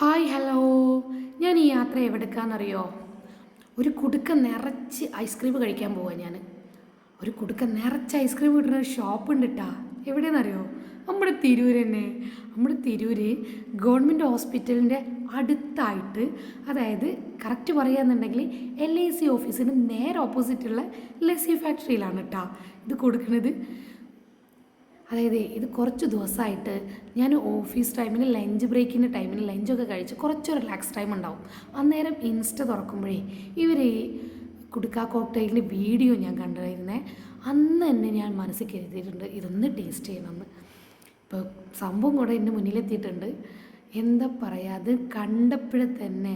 Hi hello. ഞാൻ ഈ യാത്ര എവിടെക്കാന്നറിയോ? ഒരു കുടുക്ക നിറച്ച് ഐസ്ക്രീം കഴിക്കാൻ പോവാ ഞാൻ ഒരു കുടുക്ക നിറച്ച് ഐസ്ക്രീം കിട്ടുന്ന ഒരു ഷോപ്പ് ഉണ്ട് കേട്ടാ എവിടെയെന്നറിയോ? നമ്മുടെ തിരൂർ തന്നെ. നമ്മുടെ തിരൂർ ഗവൺമെന്റ് ഹോസ്പിറ്റലിന്റെ അടുത്തായിട്ട് അതായത് കറക്റ്റ് പറയുകയെന്നുണ്ടെങ്കിൽ എൽ ഐ സി ഓഫീസിന് നേരെ ഓപ്പോസിറ്റുള്ള ലസ്സി ഫാക്ടറിയിലാണ് കേട്ടോ ഇത് കൊടുക്കുന്നത്. അതായത് ഇത് കുറച്ച് ദിവസമായിട്ട് ഞാൻ ഓഫീസ് ടൈമിന് ലഞ്ച് ബ്രേക്കിന്റെ ടൈമിന് ലഞ്ചൊക്കെ കഴിച്ച് കുറച്ച് റിലാക്സ് ടൈം ഉണ്ടാവും. അന്നേരം ഇൻസ്റ്റ തുറക്കുമ്പോഴേ ഇവർ ഈ കുടുക്ക കോക്ടെയിലിന്റെ വീഡിയോ ഞാൻ കണ്ടിരുന്നേ. അന്ന് തന്നെ ഞാൻ മനസ്സിൽ കരുതിയിട്ടുണ്ട് ഇതൊന്ന് ടേസ്റ്റ് ചെയ്യണമെന്ന്. ഇപ്പോൾ സംഭവം കൂടെ എന്റെ മുന്നിലെത്തിയിട്ടുണ്ട്. എന്താ പറയുക അത് കണ്ടപ്പോഴേ തന്നെ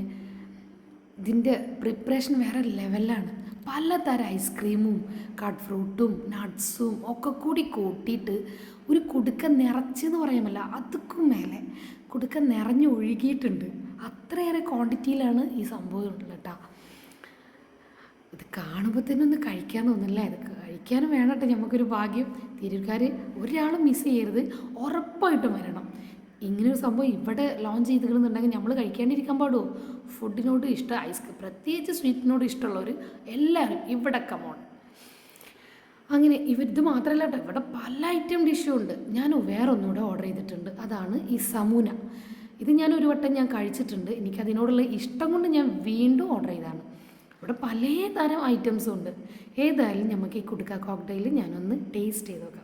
ഇതിന്റെ പ്രിപ്പറേഷൻ വേറെ ലെവലാണ് പലതരം ഐസ്ക്രീമും കട്ട് ഫ്രൂട്ടും നട്ട്സും ഒക്കെ കൂടി കൂട്ടിയിട്ട് ഒരു കുടുക്ക നിറച്ചെന്ന് പറയാമല്ല അതുക്കും മേലെ കുടുക്ക നിറഞ്ഞ് ഒഴുകിയിട്ടുണ്ട്. അത്രയേറെ ക്വാണ്ടിറ്റിയിലാണ് ഈ സംഭവം ഉള്ളത് കേട്ടോ ഇത് കാണുമ്പോൾ തന്നെ ഒന്ന് കഴിക്കാൻ തോന്നില്ല ഇത് കഴിക്കാനും വേണം നമുക്കൊരു ഭാഗ്യം. തിരൂർക്കാർ ഒരാളും മിസ് ചെയ്യരുത്. ഉറപ്പായിട്ടും വരണം. ഇങ്ങനെ ഒരു സംഭവം ഇവിടെ ലോഞ്ച് ചെയ്തിട്ടുണ്ടെങ്കിൽ നമ്മൾ കഴിക്കാണ്ടിരിക്കാൻ പാടുമോ ഫുഡിനോട് ഇഷ്ടം ഐസ്ക്രീം പ്രത്യേകിച്ച് സ്വീറ്റിനോട് ഇഷ്ടമുള്ളവർ എല്ലാവരും ഇവിടെ കമോൺ അങ്ങനെ ഇവർ ഇത് മാത്രമല്ല കേട്ടോ ഇവിടെ പല ഐറ്റം ഡിഷും ഉണ്ട്. ഞാൻ വേറെ ഒന്നുകൂടെ ഓർഡർ ചെയ്തിട്ടുണ്ട്. അതാണ് ഈ സമൂന. ഇത് ഞാൻ ഒരു വട്ടം ഞാൻ കഴിച്ചിട്ടുണ്ട്. എനിക്ക് അതിനോടുള്ള ഇഷ്ടം കൊണ്ട് ഞാൻ വീണ്ടും ഓർഡർ ചെയ്തതാണ്. ഇവിടെ പല തരം ഐറ്റംസും ഉണ്ട്. ഏതായാലും നമുക്ക് ഈ കുടുക്ക കോക്ടെയിൽ ഞാനൊന്ന് ടേസ്റ്റ് ചെയ്ത് നോക്കാം.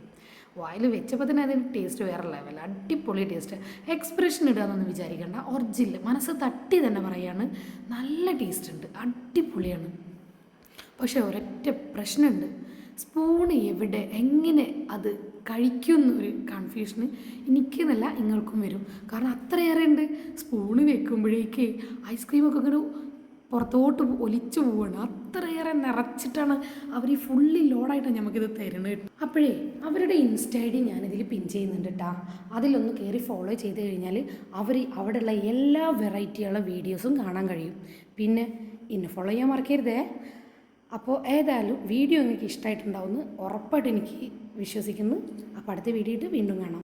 വായിൽ വെച്ചപ്പോൾ തന്നെ അതിന് ടേസ്റ്റ് വേറെ ലെവൽ അടിപൊളി ടേസ്റ്റ് എക്സ്പ്രഷൻ ഇടുകയെന്നൊന്നും വിചാരിക്കേണ്ട ഒറിജിനൽ മനസ്സ് തട്ടി തന്നെ പറയാണ് നല്ല ടേസ്റ്റ് ഉണ്ട് അടിപൊളിയാണ്. പക്ഷേ ഒരൊറ്റ പ്രശ്നമുണ്ട് സ്പൂൺ എവിടെ എങ്ങനെ അത് കഴിക്കുമെന്നൊരു കൺഫ്യൂഷന് എനിക്കെന്നല്ല നിങ്ങൾക്കും വരും. കാരണം അത്രയേറെ ഉണ്ട് സ്പൂണ് വെക്കുമ്പോഴേക്ക് ഐസ്ക്രീമൊക്കെ ഇങ്ങനെ പുറത്തോട്ട് ഒലിച്ചു പോവാണ്. അത്രയേറെ നിറച്ചിട്ടാണ് അവർ ഈ ഫുള്ളി ലോഡായിട്ടാണ് നമുക്കിത് തരുന്നത് അപ്പോഴേ അവരുടെ ഇൻസ്റ്റ ഐ ഡി ഞാനിതിൽ പിൻ ചെയ്യുന്നുണ്ട് കേട്ടോ അതിലൊന്ന് കയറി ഫോളോ ചെയ്ത് കഴിഞ്ഞാൽ അവർ അവിടെയുള്ള എല്ലാ വെറൈറ്റിയുള്ള വീഡിയോസും കാണാൻ കഴിയും. പിന്നെ ഇന്നെ ഫോളോ ചെയ്യാൻ മറക്കരുതേ. അപ്പോൾ ഏതായാലും വീഡിയോ നിങ്ങൾക്ക് ഇഷ്ടമായിട്ടുണ്ടാവുമെന്ന് ഉറപ്പായിട്ട് എനിക്ക് വിശ്വസിക്കുന്നു. അപ്പോൾ അടുത്ത വീഡിയോ വീണ്ടും കാണാം.